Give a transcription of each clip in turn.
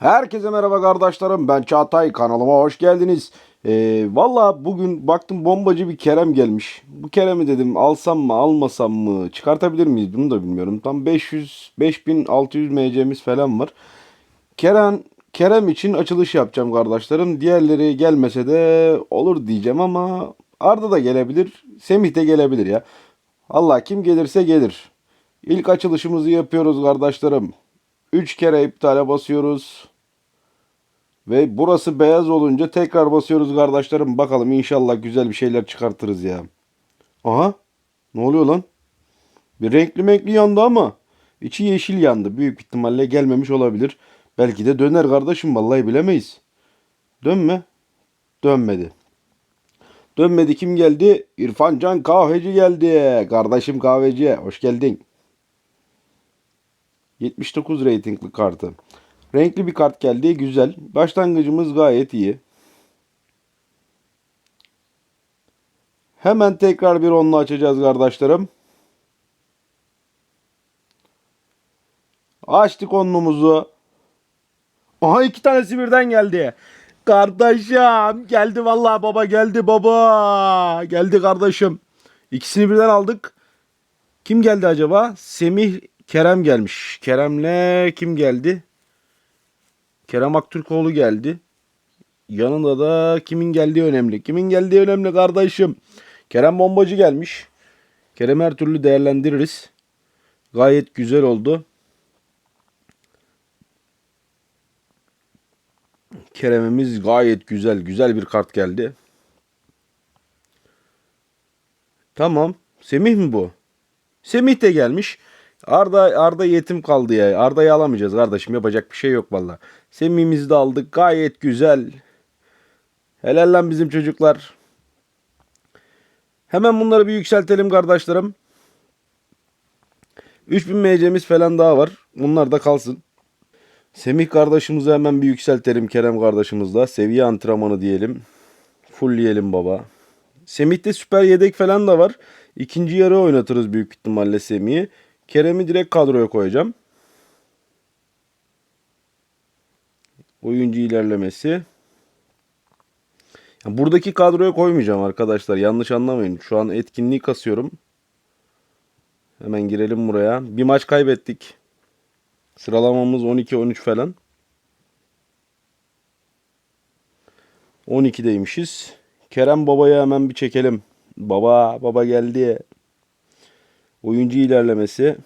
Herkese merhaba kardeşlerim. Ben Çağatay. Kanalıma hoş geldiniz. Ee, Valla bugün baktım bombacı bir Kerem gelmiş. Bu Kerem'i dedim alsam mı almasam mı çıkartabilir miyiz bunu da bilmiyorum. Tam 500 5600 MC'miz falan var. Kerem Kerem için açılış yapacağım kardeşlerim. Diğerleri gelmese de olur diyeceğim ama Arda da gelebilir. Semih de gelebilir ya. Allah kim gelirse gelir. İlk açılışımızı yapıyoruz kardeşlerim. 3 kere iptale basıyoruz. Ve burası beyaz olunca tekrar basıyoruz kardeşlerim. Bakalım inşallah güzel bir şeyler çıkartırız ya. Aha. Ne oluyor lan? Bir renkli menkli yandı ama içi yeşil yandı. Büyük ihtimalle gelmemiş olabilir. Belki de döner kardeşim vallahi bilemeyiz. Dönme. Dönmedi. Dönmedi kim geldi? İrfan Can Kahveci geldi. Kardeşim kahveci hoş geldin. 79 reytingli kartı. Renkli bir kart geldi. Güzel. Başlangıcımız gayet iyi. Hemen tekrar bir onlu açacağız kardeşlerim. Açtık onlumuzu. Aha iki tanesi birden geldi. Kardeşim geldi vallahi baba geldi baba. Geldi kardeşim. İkisini birden aldık. Kim geldi acaba? Semih Kerem gelmiş. Kerem'le kim geldi? Kerem Aktürkoğlu geldi. Yanında da kimin geldiği önemli. Kimin geldiği önemli kardeşim. Kerem Bombacı gelmiş. Kerem her türlü değerlendiririz. Gayet güzel oldu. Kerem'imiz gayet güzel. Güzel bir kart geldi. Tamam. Semih mi bu? Semih de gelmiş. Arda Arda yetim kaldı ya. Arda'yı alamayacağız kardeşim. Yapacak bir şey yok valla. Semih'imizi de aldık. Gayet güzel. Helal lan bizim çocuklar. Hemen bunları bir yükseltelim kardeşlerim. 3000 MC'miz falan daha var. Bunlar da kalsın. Semih kardeşimizi hemen bir yükseltelim Kerem kardeşimizle. Seviye antrenmanı diyelim. Fullleyelim baba. Semih'te süper yedek falan da var. İkinci yarı oynatırız büyük ihtimalle Semih'i. Kerem'i direkt kadroya koyacağım. Oyuncu ilerlemesi. Ya buradaki kadroya koymayacağım arkadaşlar. Yanlış anlamayın. Şu an etkinliği kasıyorum. Hemen girelim buraya. Bir maç kaybettik. Sıralamamız 12-13 falan. 12'deymişiz. Kerem Baba'ya hemen bir çekelim. Baba, baba geldi. Oyuncu ilerlemesi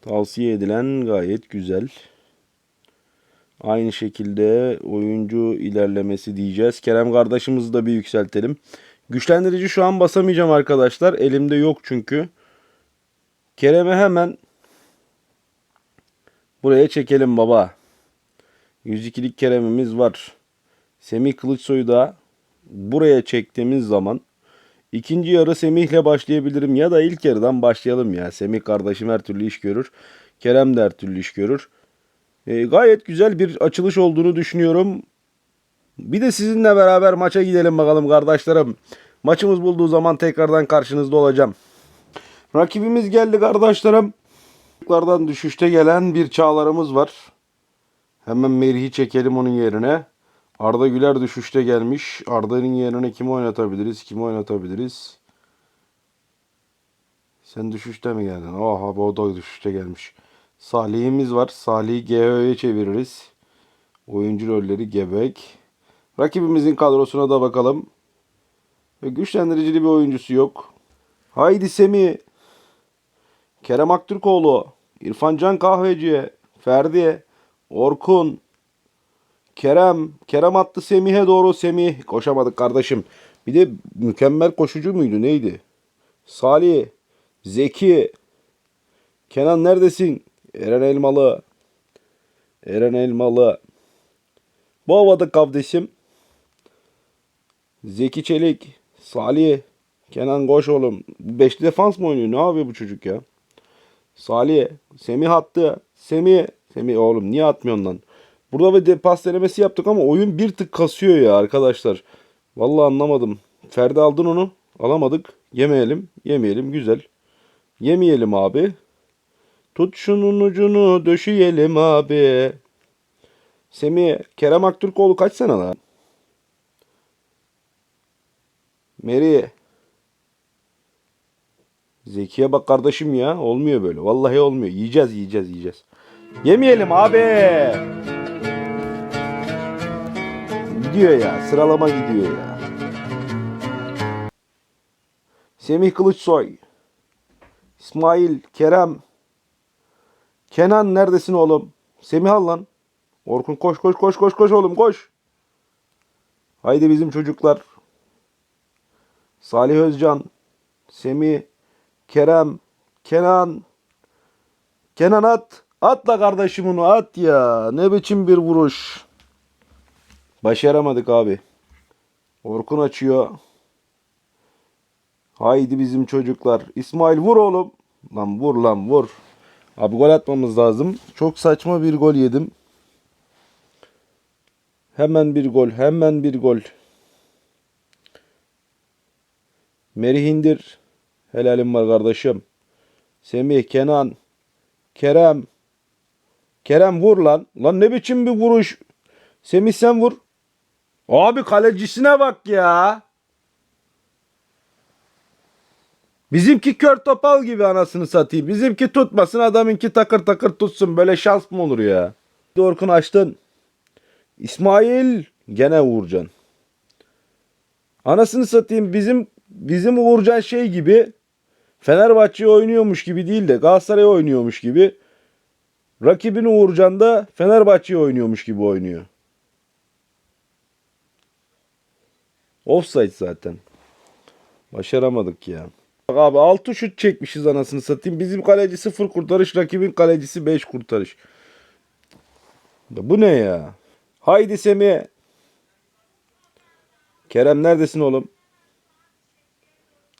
tavsiye edilen gayet güzel. Aynı şekilde oyuncu ilerlemesi diyeceğiz. Kerem kardeşimizi de bir yükseltelim. Güçlendirici şu an basamayacağım arkadaşlar. Elimde yok çünkü. Kerem'i hemen buraya çekelim baba. 102'lik Kerem'imiz var. Semih Kılıçsoy'u da buraya çektiğimiz zaman İkinci yarı Semih'le başlayabilirim ya da ilk yarıdan başlayalım ya. Semih kardeşim her türlü iş görür. Kerem de her türlü iş görür. E, gayet güzel bir açılış olduğunu düşünüyorum. Bir de sizinle beraber maça gidelim bakalım kardeşlerim. Maçımız bulduğu zaman tekrardan karşınızda olacağım. Rakibimiz geldi kardeşlerim. Düşüşte gelen bir çağlarımız var. Hemen Merih'i çekelim onun yerine. Arda Güler düşüşte gelmiş. Arda'nın yerine kimi oynatabiliriz? Kimi oynatabiliriz? Sen düşüşte mi geldin? Oha bu da düşüşte gelmiş. Salih'imiz var. Salih'i GHÖ'ye çeviririz. Oyuncu rolleri Gebek. Rakibimizin kadrosuna da bakalım. Ve güçlendiricili bir oyuncusu yok. Haydi Semi. Kerem Aktürkoğlu. İrfan Can Kahveci. Ferdi. Orkun. Kerem. Kerem attı Semih'e doğru. Semih. Koşamadık kardeşim. Bir de mükemmel koşucu muydu? Neydi? Salih. Zeki. Kenan neredesin? Eren Elmalı. Eren Elmalı. Bu havada kardeşim. Zeki Çelik. Salih. Kenan koş oğlum. Beşli defans mı oynuyor? Ne yapıyor bu çocuk ya? Salih. Semih attı. Semih. Semih oğlum niye atmıyorsun lan? Burada bir de pas denemesi yaptık ama oyun bir tık kasıyor ya arkadaşlar. Vallahi anlamadım. Ferdi aldın onu. Alamadık. Yemeyelim. Yemeyelim. Güzel. Yemeyelim abi. Tut şunun ucunu döşeyelim abi. Semih, Kerem Aktürkoğlu kaç sene lan? Meri. Zekiye bak kardeşim ya. Olmuyor böyle. Vallahi olmuyor. Yiyeceğiz, yiyeceğiz, yiyeceğiz. Yemeyelim abi. Gidiyor ya. Sıralama gidiyor ya. Semih Kılıçsoy. İsmail, Kerem. Kenan neredesin oğlum? Semih al lan. Orkun koş koş koş koş koş oğlum koş. Haydi bizim çocuklar. Salih Özcan, Semih, Kerem, Kenan. Kenan at. At da kardeşim onu at ya. Ne biçim bir vuruş. Başaramadık abi. Orkun açıyor. Haydi bizim çocuklar. İsmail vur oğlum. Lan vur lan vur. Abi gol atmamız lazım. Çok saçma bir gol yedim. Hemen bir gol. Hemen bir gol. Merih indir. Helalim var kardeşim. Semih, Kenan, Kerem. Kerem vur lan. Lan ne biçim bir vuruş. Semih sen vur. Abi kalecisine bak ya. Bizimki kör topal gibi anasını satayım. Bizimki tutmasın adamınki takır takır tutsun. Böyle şans mı olur ya? Orkun açtın. İsmail gene Uğurcan. Anasını satayım bizim bizim Uğurcan şey gibi Fenerbahçe oynuyormuş gibi değil de Galatasaray oynuyormuş gibi rakibin Uğurcan da Fenerbahçe oynuyormuş gibi oynuyor. Offside zaten. Başaramadık ya. Bak abi 6 şut çekmişiz anasını satayım. Bizim kaleci 0 kurtarış, rakibin kalecisi 5 kurtarış. Bu ne ya? Haydi Semih. Kerem neredesin oğlum?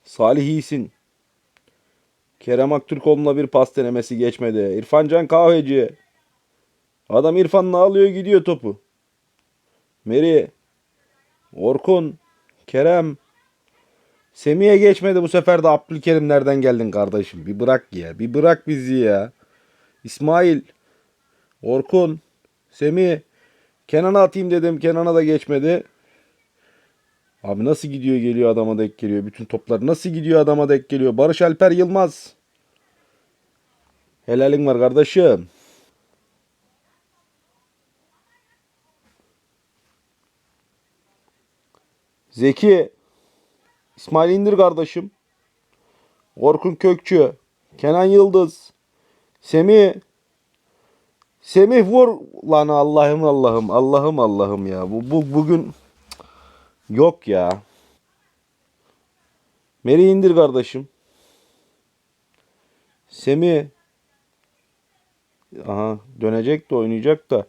Salih iyisin. Kerem Aktürkoğlu'na bir pas denemesi geçmedi. İrfancan Kahveci. Adam İrfan'la alıyor gidiyor topu. Meri. Orkun. Kerem. Semih'e geçmedi bu sefer de Abdülkerim nereden geldin kardeşim? Bir bırak ya. Bir bırak bizi ya. İsmail. Orkun. Semih. Kenan'a atayım dedim. Kenan'a da geçmedi. Abi nasıl gidiyor geliyor adama denk geliyor. Bütün toplar nasıl gidiyor adama denk geliyor. Barış Alper Yılmaz. Helalin var kardeşim. Zeki. İsmail indir kardeşim. Orkun Kökçü. Kenan Yıldız. Semih. Semih vur lan Allah'ım Allah'ım Allah'ım Allah'ım ya. Bu, bu bugün yok ya. Meri indir kardeşim. Semih. Aha dönecek de oynayacak da.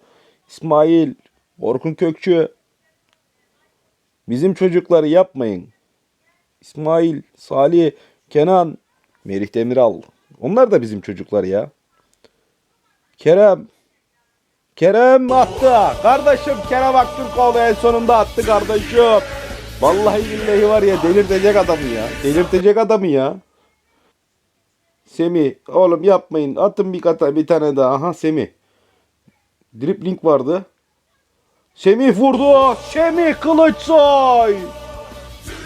İsmail. Orkun Kökçü. Bizim çocukları yapmayın. İsmail, Salih, Kenan, Merih Demiral. Onlar da bizim çocuklar ya. Kerem. Kerem attı. Kardeşim Kerem Aktürkoğlu en sonunda attı kardeşim. Vallahi billahi var ya delirtecek adamı ya. Delirtecek adamı ya. Semih oğlum yapmayın. Atın bir kata bir tane daha. Aha Semih. Dripling vardı. Semih vurdu. Semih Kılıçsoy.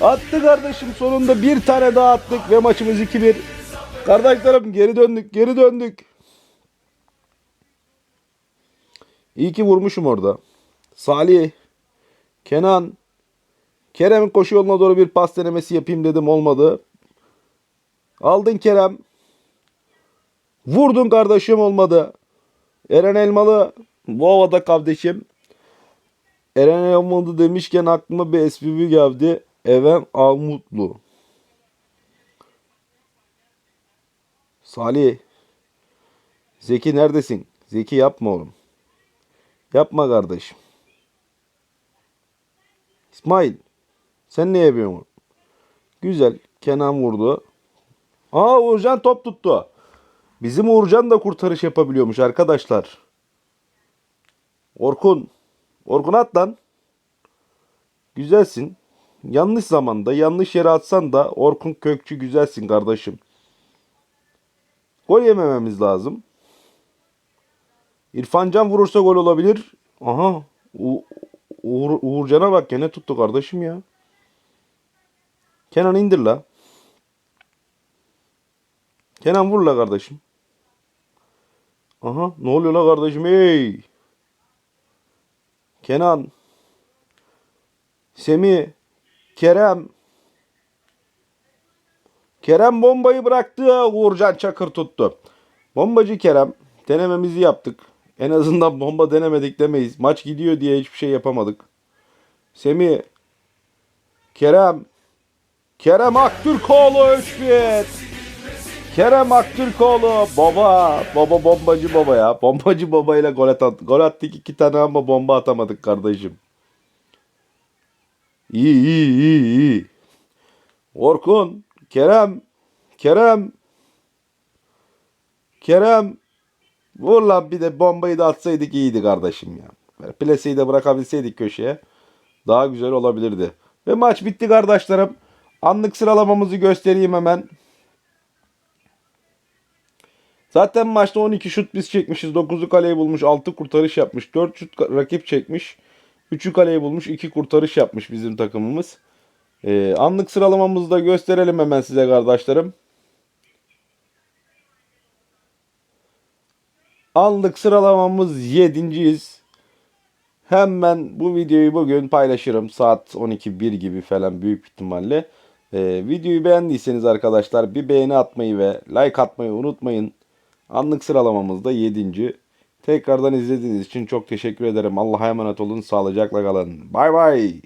Attı kardeşim sonunda bir tane daha attık ve maçımız 2-1. Kardeşlerim geri döndük geri döndük. İyi ki vurmuşum orada. Salih, Kenan, Kerem'in koşu yoluna doğru bir pas denemesi yapayım dedim olmadı. Aldın Kerem. Vurdun kardeşim olmadı. Eren Elmalı bu havada kardeşim. Eren Elmalı demişken aklıma bir espri geldi. Even Almutlu. Salih. Zeki neredesin? Zeki yapma oğlum. Yapma kardeşim. İsmail. Sen ne yapıyorsun? Güzel. Kenan vurdu. Aa Uğurcan top tuttu. Bizim Uğurcan da kurtarış yapabiliyormuş arkadaşlar. Orkun. Orkun at lan. Güzelsin. Yanlış zamanda yanlış yere atsan da Orkun Kökçü güzelsin kardeşim. Gol yemememiz lazım. İrfan Can vurursa gol olabilir. Aha. Uğur, Uğurcan'a bak gene tuttu kardeşim ya. Kenan indir la. Kenan vur la kardeşim. Aha ne oluyor la kardeşim hey. Kenan. Semih. Kerem. Kerem bombayı bıraktı. Uğurcan Çakır tuttu. Bombacı Kerem. Denememizi yaptık. En azından bomba denemedik demeyiz. Maç gidiyor diye hiçbir şey yapamadık. Semih. Kerem. Kerem Aktürkoğlu 3-1. Kerem Aktürkoğlu baba baba bombacı baba ya. Bombacı baba ile gol, at gol attık iki tane ama bomba atamadık kardeşim. İyi iyi iyi iyi. Orkun, Kerem, Kerem, Kerem. Vur lan bir de bombayı da atsaydık iyiydi kardeşim ya. Plaseyi de bırakabilseydik köşeye daha güzel olabilirdi. Ve maç bitti kardeşlerim. Anlık sıralamamızı göstereyim hemen. Zaten maçta 12 şut biz çekmişiz. 9'u kaleyi bulmuş. 6 kurtarış yapmış. 4 şut rakip çekmiş. 3'ü kaleyi bulmuş. 2 kurtarış yapmış bizim takımımız. Ee, anlık sıralamamızı da gösterelim hemen size kardeşlerim. Anlık sıralamamız 7.yiz. Hemen bu videoyu bugün paylaşırım. Saat 12.1 gibi falan büyük ihtimalle. Ee, videoyu beğendiyseniz arkadaşlar bir beğeni atmayı ve like atmayı unutmayın. Anlık sıralamamız da 7. Tekrardan izlediğiniz için çok teşekkür ederim. Allah'a emanet olun. Sağlıcakla kalın. Bay bay.